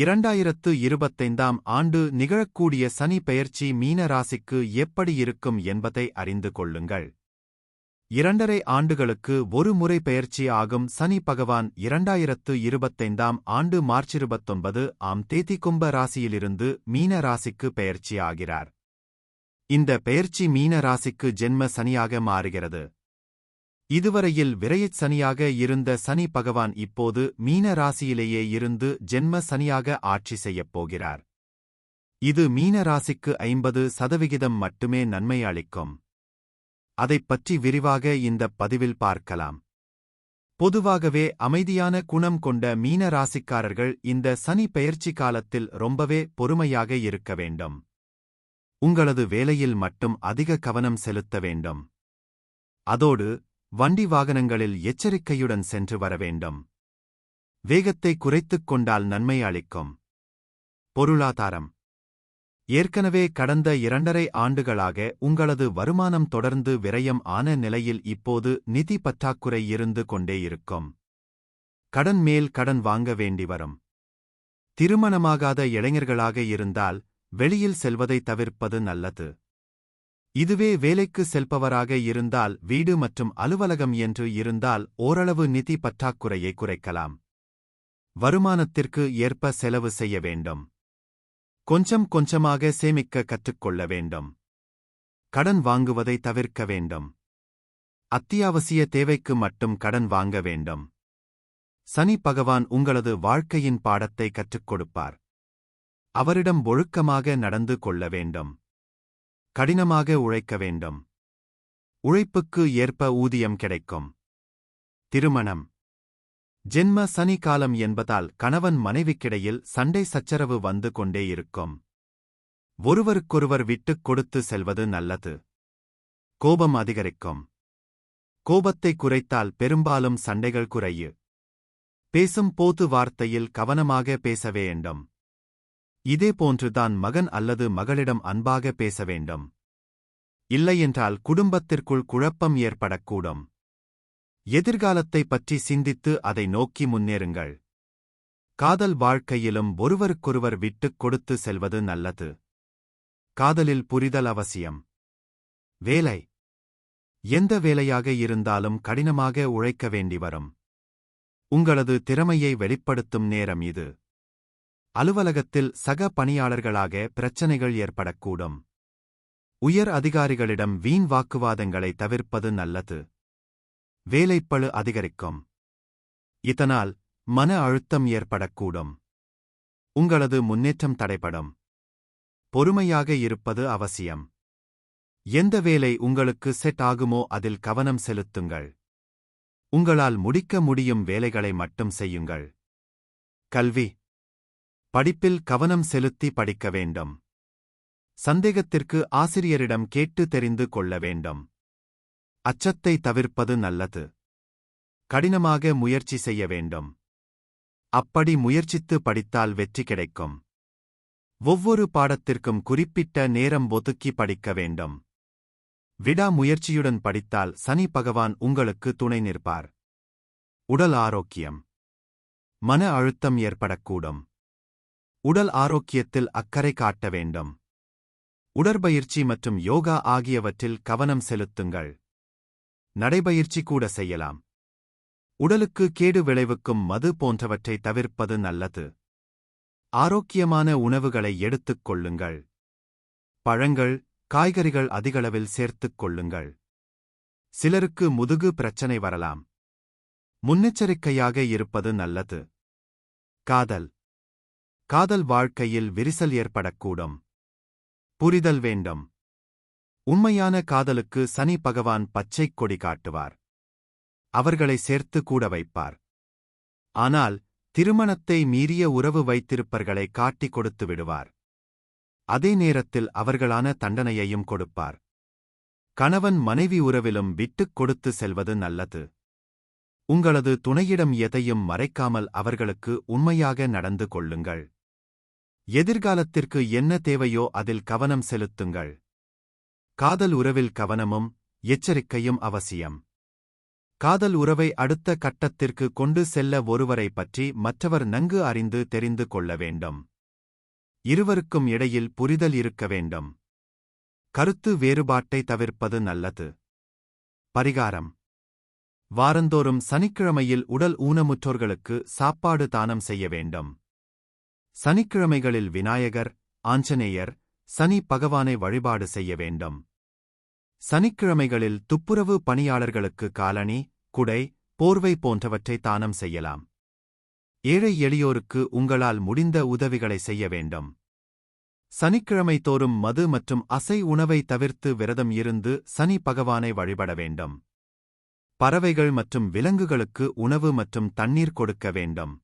இரண்டாயிரத்து இருபத்தைந்தாம் ஆண்டு நிகழக்கூடிய சனி பெயர்ச்சி மீன ராசிக்கு எப்படி இருக்கும் என்பதை அறிந்து கொள்ளுங்கள். இரண்டரை ஆண்டுகளுக்கு ஒரு முறை பெயர்ச்சி ஆகும் சனி பகவான் இரண்டாயிரத்து இருபத்தைந்தாம் ஆண்டு மார்ச் இருபத்தொன்பது ஆம் தேதி கும்ப ராசியிலிருந்து மீன ராசிக்கு பெயர்ச்சி ஆகிறார். இந்த பெயர்ச்சி மீன ராசிக்கு ஜென்ம சனியாக மாறுகிறது. இதுவரையில் விரையச் சனியாக இருந்த சனி பகவான் இப்போது மீன ராசியிலேயே இருந்து ஜென்ம சனியாக ஆட்சி செய்யப் போகிறார். இது மீன ராசிக்கு ஐம்பது சதவிகிதம் மட்டுமே நன்மை அளிக்கும். அதைப் பற்றி விரிவாக இந்தப் பதிவில் பார்க்கலாம். பொதுவாகவே அமைதியான குணம் கொண்ட மீன ராசிக்காரர்கள் இந்த சனி பெயர்ச்சி காலத்தில் ரொம்பவே பொறுமையாக இருக்க வேண்டும். உங்களது வேலையில் மட்டும் அதிக கவனம் செலுத்த வேண்டும். அதோடு வண்டி வாகனங்களில் எச்சரிக்கையுடன் சென்று வர வேண்டும். வேகத்தை குறைத்துக் கொண்டால் நன்மை அளிக்கும். பொருளாதாரம். ஏற்கனவே கடந்த இரண்டரை ஆண்டுகளாக உங்களது வருமானம் தொடர்ந்து விரயம் ஆன நிலையில் இப்போது நிதி பற்றாக்குறை இருந்து கொண்டே இருக்கும். கடன் மேல் கடன் வாங்க வேண்டி வரும். திருமணமாகாத இளைஞர்களாக இருந்தால் வெளியில் செல்வதை தவிர்ப்பது நல்லது. இதுவே வேலைக்கு செல்பவராக இருந்தால் வீடு மற்றும் அலுவலகம் என்று இருந்தால் ஓரளவு நிதி பற்றாக்குறையை குறைக்கலாம். வருமானத்திற்கு ஏற்ப செலவு செய்ய வேண்டும். கொஞ்சம் கொஞ்சமாக சேமிக்க கற்றுக்கொள்ள வேண்டும். கடன் வாங்குவதை தவிர்க்க வேண்டும். அத்தியாவசிய தேவைக்கு மட்டும் கடன் வாங்க வேண்டும். சனி பகவான் உங்களது வாழ்க்கையின் பாடத்தை கற்றுக் கொடுப்பார். அவரிடம் ஒழுக்கமாக நடந்து கொள்ள வேண்டும். கடினமாக உழைக்க வேண்டும். உழைப்புக்கு ஏற்ப ஊதியம் கிடைக்கும். திருமணம். ஜென்ம சனி காலம் என்பதால் கணவன் மனைவிக்கிடையில் சண்டை சச்சரவு வந்து கொண்டே இருக்கும். ஒருவருக்கொருவர் விட்டுக் கொடுத்து செல்வது நல்லது. கோபம் அதிகரிக்கும். கோபத்தை குறைத்தால் பெரும்பாலும் சண்டைகள் குறையு. பேசும் போது வார்த்தையில் கவனமாக பேச வேண்டும். இதேபோன்றுதான் மகன் அல்லது மகளிடம் அன்பாக பேச வேண்டும். இல்லையென்றால் குடும்பத்திற்குள் குழப்பம் ஏற்படக்கூடும். எதிர்காலத்தை பற்றி சிந்தித்து அதை நோக்கி முன்னேறுங்கள். காதல் வாழ்க்கையிலும் ஒருவருக்கொருவர் விட்டுக் கொடுத்து செல்வது நல்லது. காதலில் புரிதல் அவசியம். வேலை. எந்த வேலையாக இருந்தாலும் கடினமாக உழைக்க வேண்டி வரும். உங்களது திறமையை வெளிப்படுத்தும் நேரம் இது. அலுவலகத்தில் சக பணியாளர்களாக பிரச்சனைகள் ஏற்படக்கூடும். உயர் அதிகாரிகளிடம் வீண் வாக்குவாதங்களை தவிர்ப்பது நல்லது. வேலைப்பழு அதிகரிக்கும். இதனால் மன அழுத்தம் ஏற்படக்கூடும். உங்களது முன்னேற்றம் தடைப்படும் பொறுமையாக இருப்பது அவசியம். எந்த வேலை உங்களுக்கு செட் ஆகுமோ அதில் கவனம் செலுத்துங்கள். உங்களால் முடிக்க முடியும் வேலைகளை மட்டும் செய்யுங்கள். கல்வி படிப்பில் கவனம் செலுத்தி படிக்க வேண்டும். சந்தேகத்திற்கு ஆசிரியரிடம் கேட்டு தெரிந்து கொள்ள வேண்டும். அச்சத்தை தவிர்ப்பது நல்லது. கடினமாக முயற்சி செய்ய வேண்டும். அப்படி முயற்சித்து படித்தால் வெற்றி கிடைக்கும். ஒவ்வொரு பாடத்திற்கும் குறிப்பிட்ட நேரம் ஒதுக்கி படிக்க வேண்டும். விடாமுயற்சியுடன் படித்தால் சனி பகவான் உங்களுக்கு துணை நிற்பார். உடல் ஆரோக்கியம். மன அழுத்தம் ஏற்படக்கூடும். உடல் ஆரோக்கியத்தில் அக்கறை காட்ட வேண்டும். உடற்பயிற்சி மற்றும் யோகா ஆகியவற்றில் கவனம் செலுத்துங்கள். நடைபயிற்சி கூட செய்யலாம். உடலுக்கு கேடு விளைவுக்கும் மது போன்றவற்றை தவிர்ப்பது நல்லது. ஆரோக்கியமான உணவுகளை எடுத்துக் கொள்ளுங்கள். பழங்கள் காய்கறிகள் அதிகளவில் சேர்த்துக் கொள்ளுங்கள். சிலருக்கு முதுகு பிரச்சனை வரலாம். முன்னெச்சரிக்கையாக இருப்பது நல்லது. காதல் காதல் வாழ்க்கையில் விரிசல் ஏற்படக்கூடும். புரிதல் வேண்டும். உண்மையான காதலுக்கு சனி பகவான் பச்சைக் கொடி காட்டுவார். அவர்களை சேர்த்து கூட வைப்பார். ஆனால் திருமணத்தை மீறிய உறவு வைத்திருப்பர்களை காட்டிக் கொடுத்து விடுவார். அதே நேரத்தில் அவர்களான தண்டனையையும் கொடுப்பார். கணவன் மனைவி உறவிலும் விட்டுக் கொடுத்து செல்வது நல்லது. உங்களது துணையிடம் எதையும் மறைக்காமல் அவர்களுக்கு உண்மையாக நடந்து கொள்ளுங்கள். எதிர்காலத்திற்கு என்ன தேவையோ அதில் கவனம் செலுத்துங்கள். காதல் உறவில் கவனமும் எச்சரிக்கையும் அவசியம். காதல் உறவை அடுத்த கட்டத்திற்கு கொண்டு செல்ல ஒருவரை பற்றி மற்றவர் நன்கு அறிந்து தெரிந்து கொள்ள வேண்டும். இருவருக்கும் இடையில் புரிதல் இருக்க வேண்டும். கருத்து வேறுபாட்டை தவிர்ப்பது நல்லது. பரிகாரம். வாரந்தோறும் சனிக்கிழமையில் உடல் ஊனமுற்றோர்களுக்கு சாப்பாடு தானம் செய்ய வேண்டும். சனிக்கிழமைகளில் விநாயகர் ஆஞ்சநேயர் சனி பகவானை வழிபாடு செய்ய வேண்டும். சனிக்கிழமைகளில் துப்புரவு பணியாளர்களுக்கு காலணி குடை போர்வை போன்றவற்றை தானம் செய்யலாம். ஏழை எளியோருக்கு உங்களால் முடிந்த உதவிகளை செய்ய வேண்டும். சனிக்கிழமை தோறும் மது மற்றும் அசை உணவை தவிர்த்து விரதம் இருந்து சனி பகவானை வழிபட வேண்டும். பறவைகள் மற்றும் விலங்குகளுக்கு உணவு மற்றும் தண்ணீர் கொடுக்க வேண்டும்.